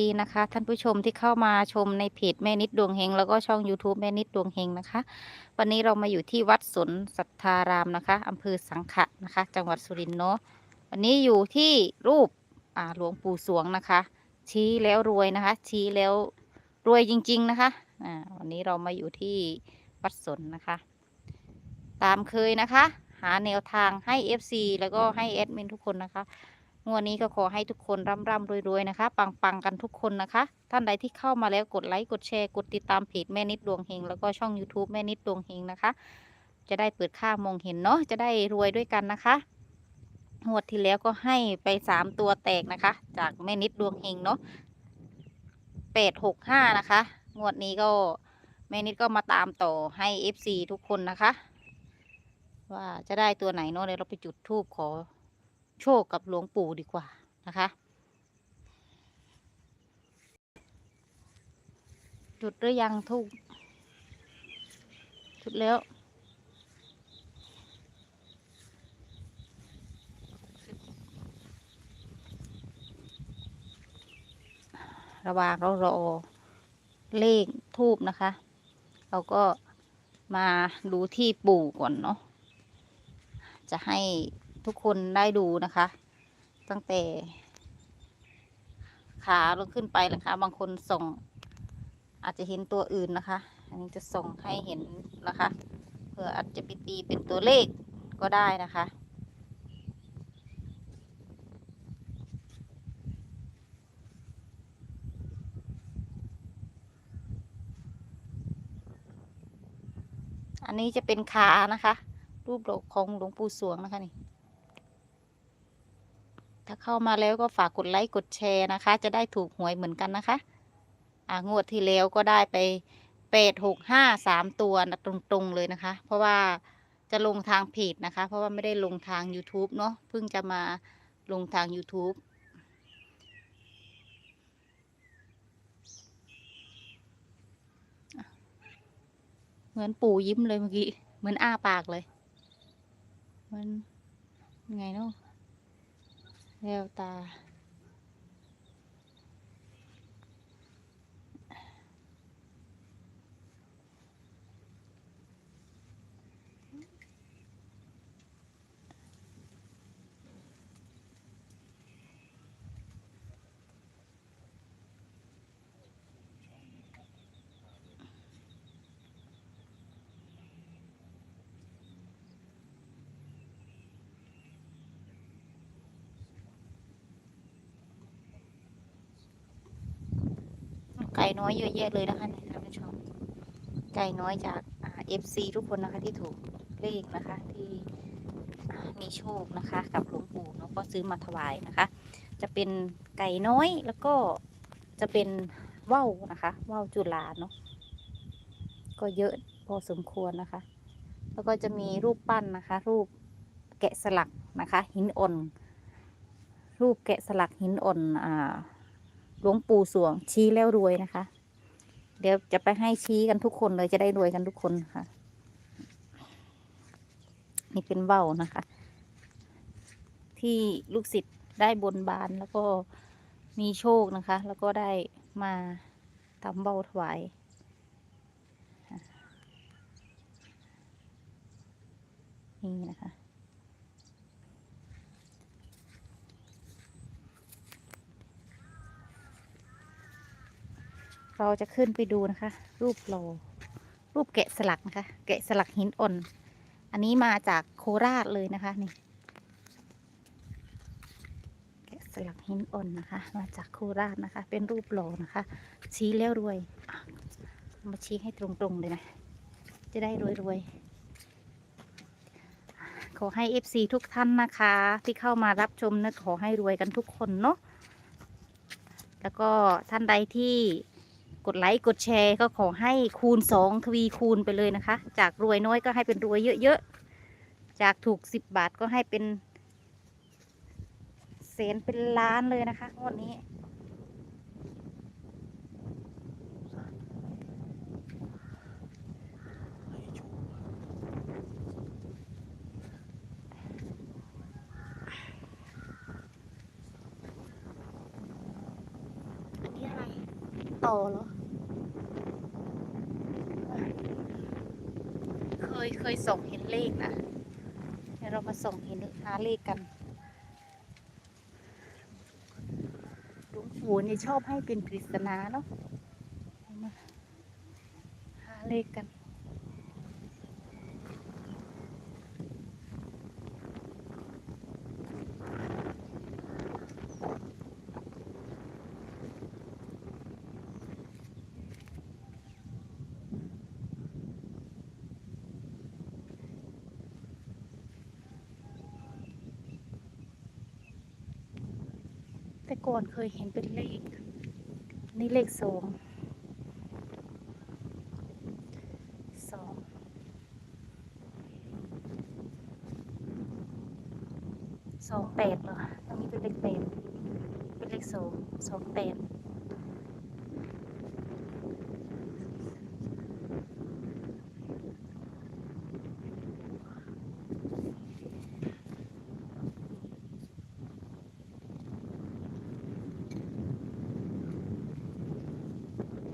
ดีนะคะ ท่านผู้ชมที่เข้ามาชมในเพจแม่นิดดวงเฮงแล้วก็ช่อง YouTube แม่นิดดวงเฮงนะคะ วันนี้เรามาอยู่ที่วัดสนสัทธารามนะคะอำเภอสังขะนะคะ จังหวัดสุรินทร์เนาะวันนี้อยู่ที่รูปหลวงปู่สวงนะคะ ชี้แล้วรวยนะคะ ชี้แล้วรวยจริง ๆนะคะวันนี้เรามาอยู่ที่วัดสนนะคะ ตามเคยนะคะ หาแนวทางให้ FC แล้วก็ให้แอดมินทุกคนนะคะ งวดนี้ก็ขอให้ทุกคนร่ำร่ำรวยๆนะคะปังปังๆกันทุกคนนะคะ ท่านใดที่เข้ามาแล้วกดไลค์กดแชร์กดติดตามเพจแม่นิดดวงเฮงแล้วก็ช่อง YouTube แม่นิดดวงเฮงนะคะ จะได้เปิดค่ามองเห็นเนาะจะได้รวยด้วยกันนะคะงวดที่แล้วก็ให้ไปสามตัวแตกนะคะ จากแม่นิดดวงเฮงเนาะแปดหกห้านะคะงวดนี้ก็แม่นิดก็มาตามต่อให้ FC ทุกคนนะคะ ว่าจะได้ตัวไหนเนาะเดี๋ยวเราไปจุดธูปขอ โชคกับหลวงปู่ดีกว่านะคะ จุดหรือยังทูบจุดแล้วระวางเรารอเลขทูบนะคะ เราก็มาดูที่ปู่ก่อนเนาะจะให้ ทุกคนได้ดูนะคะ ตั้งแต่ ขาลงขึ้นไปนะคะ บางคนส่ง อาจจะเห็นตัวอื่นนะคะ อันนี้จะส่งให้เห็นนะคะเพื่ออาจจะไปตีเป็นตัวเลขก็ได้นะคะอันนี้จะเป็นขานะคะ รูปของหลวงปู่สวงนะคะนี่ ถ้าเข้ามาแล้วก็ฝากกดไลค์กดแชร์นะคะ จะได้ถูกหวยเหมือนกันนะคะ อ่างวดที่แล้วก็ได้ไปแปดหกห้าสามตัวนะตรงๆเลยนะคะ เพราะว่าจะลงทางเพจนะคะ เพราะว่าไม่ได้ลงทาง YouTube เนาะเพิ่งจะมาลงทาง YouTube เหมือนปู่ยิ้มเลยเมื่อกี้ เหมือนอ้าปากเลย มันไงเนาะ แววตา ไก่ น้อยเยอะแยะเลยนะคะท่านผู้ชมไก่น้อยจากเอฟซีทุกคนนะคะที่ถูกเลขนะคะที่มีโชคนะคะกับหลวงปู่เนาะก็ซื้อมาถวายนะคะ จะเป็นไก่น้อยแล้วก็จะเป็นว่าวนะคะว่าวจุฬาเนาะก็เยอะพอสมควรนะคะ แล้วก็จะมีรูปปั้นนะคะ รูปแกะสลักนะคะ หินอ่อนรูปแกะสลักหินอ่อนอ่า หลวงปู่สวง ชี้แล้วรวยนะคะ เดี๋ยวจะไปให้ชี้กันทุกคนเลยจะได้รวยกันทุกคนค่ะ นี่เป็นเบ้านะคะ ที่ลูกศิษย์ได้บนบานแล้วก็มีโชคนะคะ แล้วก็ได้มาทำเบ้าถวายนี่นะคะ เราจะขึ้นไปดูนะคะ รูปโลรูปแกะสลักนะคะ แกะสลักหินอ่อน อันนี้มาจากโคราชเลยนะคะนี่แกะสลักหินอ่อนนะคะ มาจากโคราชนะคะ เป็นรูปโลนะคะ ชี้แล้วรวยอะมาชี้ให้ตรงๆเลยนะ จะได้รวยๆขอให้ FC ทุกท่านนะคะ ที่เข้ามารับชมนะขอให้รวยกันทุกคนเนาะแล้วก็ท่านใดที่ กดไลค์กดแชร์ก็ขอให้คูณสองทวีคูณไปเลยนะคะ จากรวยน้อยก็ให้เป็นรวยเยอะๆ จากถูกสิบบาทก็ให้เป็นแสนเป็นล้านเลยนะคะงวดนี้อันนี้ต่อเหรอ เค ยเคยส่งเห็นเลขนะเดี๋ยวเรามาส่งเห็นหาเลขกันหลวงปู่เนี่ยชอบให้เป็นปริศนาเนาะมาหาเลขกัน ก่อนเคยเห็นเป็นเลข นี่เลขสองสองสองแปดเหรอตรงนี้เป็นเลขแปดเป็นเลขสองสองแปด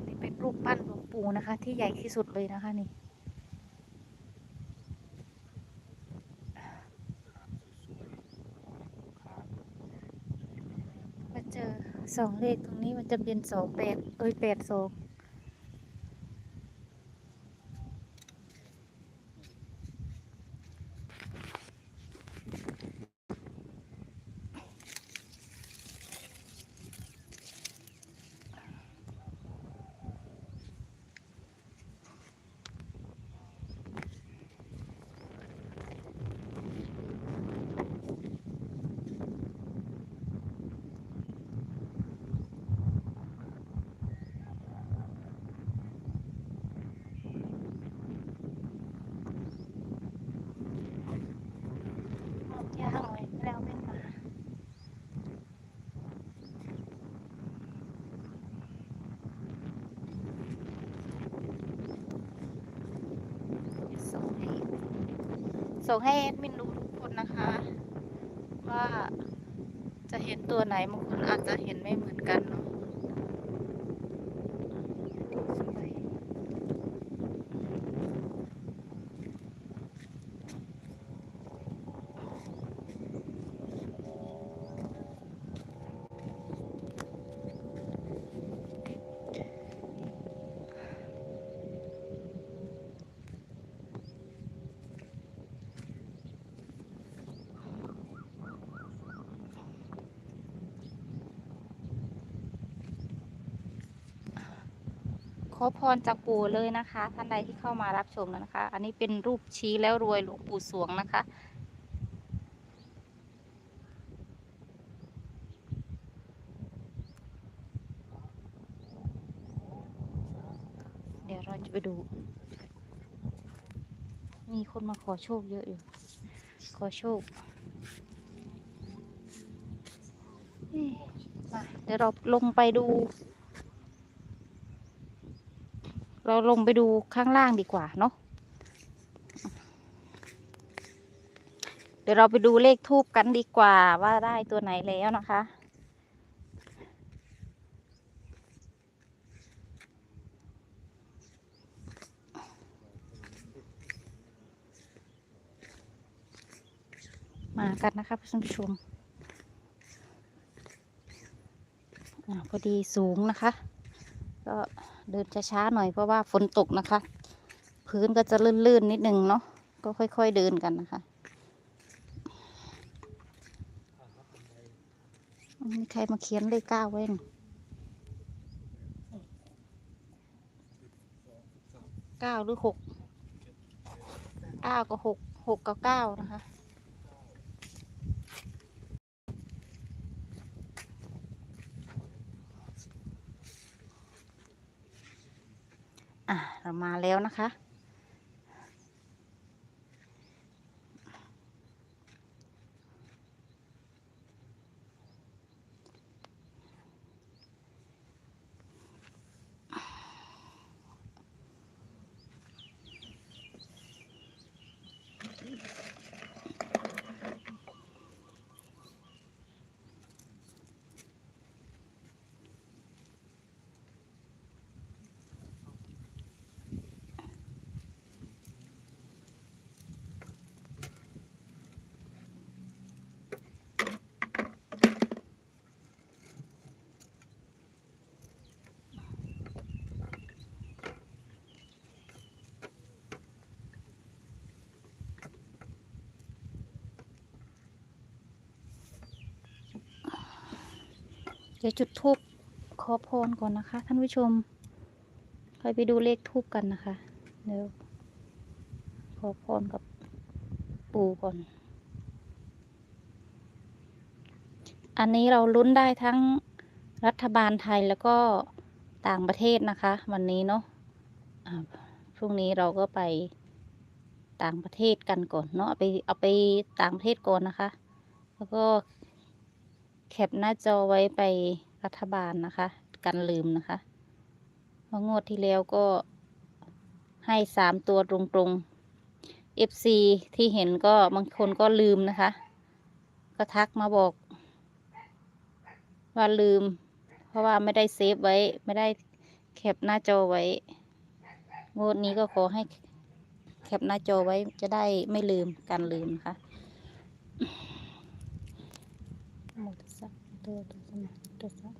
นี่เป็นรูปปั้นหลวงปู่ นะคะ ที่ใหญ่ที่สุดเลยนะคะนี่มาเจอสองเลขตรงนี้มันจะเป็นสองแปดเอ้ยแปดสองออกยากเลยแล้วเป็นมา ส่งให้ส่งให้แอดมินดูทุกคนนะคะ ว่าจะเห็นตัวไหนบางคนอาจจะเห็นไม่เหมือนกันเนาะ อพรจากปู่เลยนะคะ ท่านใดที่เข้ามารับชมแล้วนะคะ อันนี้เป็นรูปชี้แล้วรวยหลวงปู่สวงนะคะ เดี๋ยวเราจะไปดู มีคนมาขอโชคเยอะอยู่ ขอโชคมาเดี๋ยวเราลงไปดู เราลงไปดูข้างล่างดีกว่าเนาะเดี๋ยวเราไปดูเลขทูบกันดีกว่าว่าได้ตัวไหนแล้วนะคะ มากันนะคะผู้ชมอพอดีสูงนะคะ ก็ เดินช้าๆหน่อยเพราะว่าฝนตกนะคะ พื้นก็จะลื่นๆนิดนึงเนาะก็ค่อย ๆเดินกันนะคะมีใครมาเขียนเลขเก้าไว้นเก้าหรือหกเก้ากับหกหกกับเก้านะคะ อะเรา มาแล้วนะคะ ดี๋ยวจุดทูบขอพรก่อนนะคะ ท่านผู้ชมค่อยไปดูเลขทูบกันนะคะ เดี๋ยวขอพรกับปู่ก่อน อันนี้เราลุ้นได้ทั้งรัฐบาลไทยแล้วก็ต่างประเทศนะคะ วันนี้เนาะพรุ่งนี้เราก็ไปต่างประเทศกันก่อนเนาะเอาไปเอาไปต่างประเทศก่อนนะคะ แล้วก็ แคปหน้าจอไว้ไปรัฐบาลนะคะ กันลืมนะคะเพราะงวดที่แล้วก็ให้สามตัวตรงๆ FC ที่เห็นก็บางคนก็ลืมนะคะ ก็ทักมาบอก ว่าลืม เพราะว่าไม่ได้เซฟไว้ไม่ได้แคปหน้าจอไว้ งวดนี้ก็ขอให้แคปหน้าจอไว้จะได้ไม่ลืมการลืมนะคะ Tuh, tuh.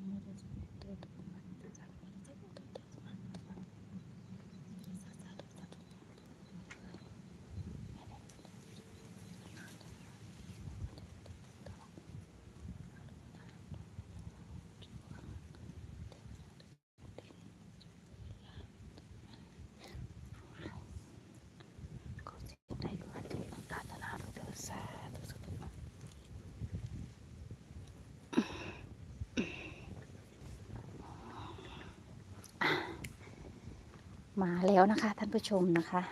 มาแล้วนะคะ ท่านผู้ชมนะคะ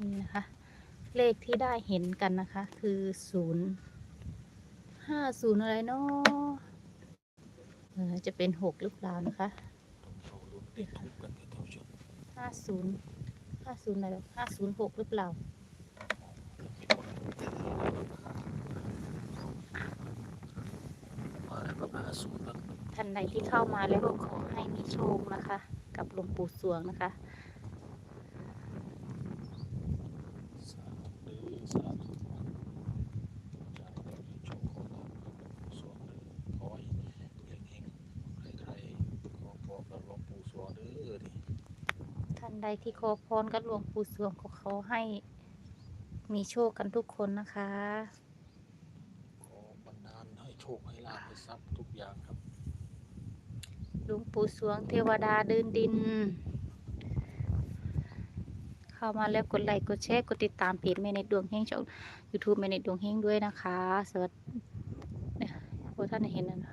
นี่นะคะ เลขที่ได้เห็นกันนะคะ คือศูนย์ห้าศูนย์อะไรเนาะจะเป็นหกหรือเปล่านะคะห้าศูนย์ห้าศูนย์อะไรห้าศูนย์หกหรือเปล่ามาแล้วครับห้าศูนย์ ท่านใดที่เข้ามาแล้วก็ขอให้มีโชคนะคะ กับหลวงปู่สวงนะคะท่านใดที่ขอพรกับหลวงปู่สวงขอเขาให้มีโชคกันทุกคนนะคะ ขอบันดาลให้โชคให้ลาภให้ทรัพย์ หลวงปู่สวงเทวดาเดินดิน เข้ามาแล้วกดไลค์กดแชร์กดติดตามเพจแม่ในดวงเฮงช่อง YouTube แม่ในดวงเฮงด้วยนะคะ สวัสดีเนี่ยพวกท่านเห็นนะ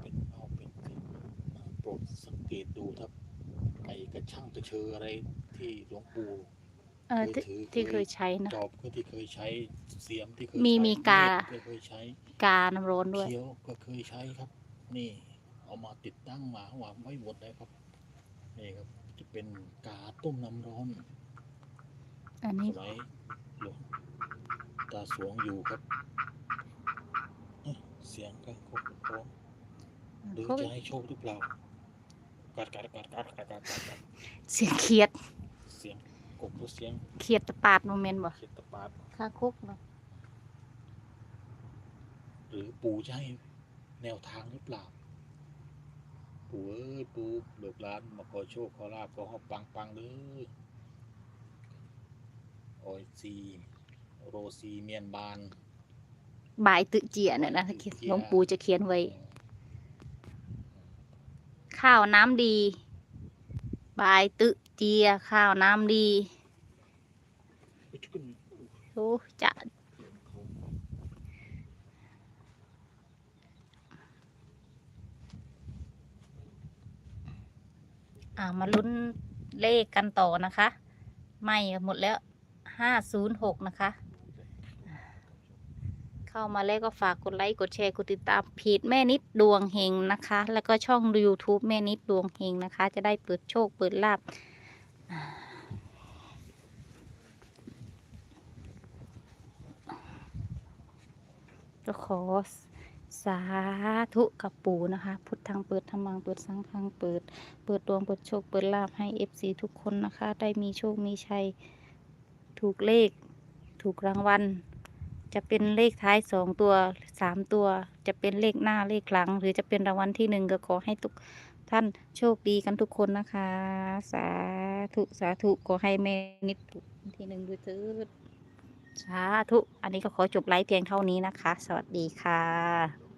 เป็นเอาเป็นโปรดสังเกตดูครับไอ้กระช่างกระเชออะไรที่หลวงปู่เออที่เคยถือที่เคยใช้นะจอบก็ที่เคยใช้เสียมที่เคยมีใช้มีกาเม็ดก็เคยใช้กาน้ำร้อนด้วยเคี้ยวก็เคยใช้ครับ นี่ เอามาติดตั้งมาวางไว้บนได้ครับนี่ครับ จะเป็นกาต้มน้ำร้อนอันนี้สมัหลวงตาสวงอยู่ครับเสียงก็ครบครบหรือจะให้โชคหรือเปล่าการการการการการการกัดเสียงเครียด เสียงกบหรเสียงเครียดตะปาดโมเมนต์บ่เครียดตะปาดค่าคุกบ่หรือปู่จะให้ แนวทางหรือเปล่าปู่เอ้ยปู่เบิกร้านมาขอโชคขอลาบขอหอบปังปังๆเด้อโอ้ยซีโรซีเมียนบานบายตึเจียเนี่ยนะหลวงปู่จะเขียนไว้ ข้าวน้ำดี บายตึเจีย ข้าวน้ำดีอุ๊ยจุ๊กโอ้จะ เขา อ่า มาลุ้นเลขกันต่อนะคะ ไม่หมดแล้วห้าศูนย์หกนะคะ เข้ามาแล้วก็ฝากกดไลค์กดแชร์กดติดตามเพจแม่นิดดวงเฮงนะคะ แล้วก็ช่อง YouTube แม่นิดดวงเฮงนะคะ จะได้เปิดโชคเปิดลาบก็ขอ สาธุกับปู่นะคะ พุทธังเปิดธรรมังเปิดสังฆังเปิด เปิดดวงเปิดโชคเปิดลาบให้ FC ทุกคนนะคะ ได้มีโชคมีชัย ถูกเลข ถูกรางวัล จะเป็นเลขท้ายสองตัวสามตัว จะเป็นเลขหน้าเลขหลัง หรือจะเป็นรางวัลที่หนึ่งก็ขอให้ทุกท่านโชคดีกันทุกคนนะคะ สาธุสาธุขอให้แม่นิดถูกที่หนึ่งด้วยเถิดสาธุ อันนี้ก็ขอจบไลฟ์เพียงเท่านี้นะคะ สวัสดีค่ะ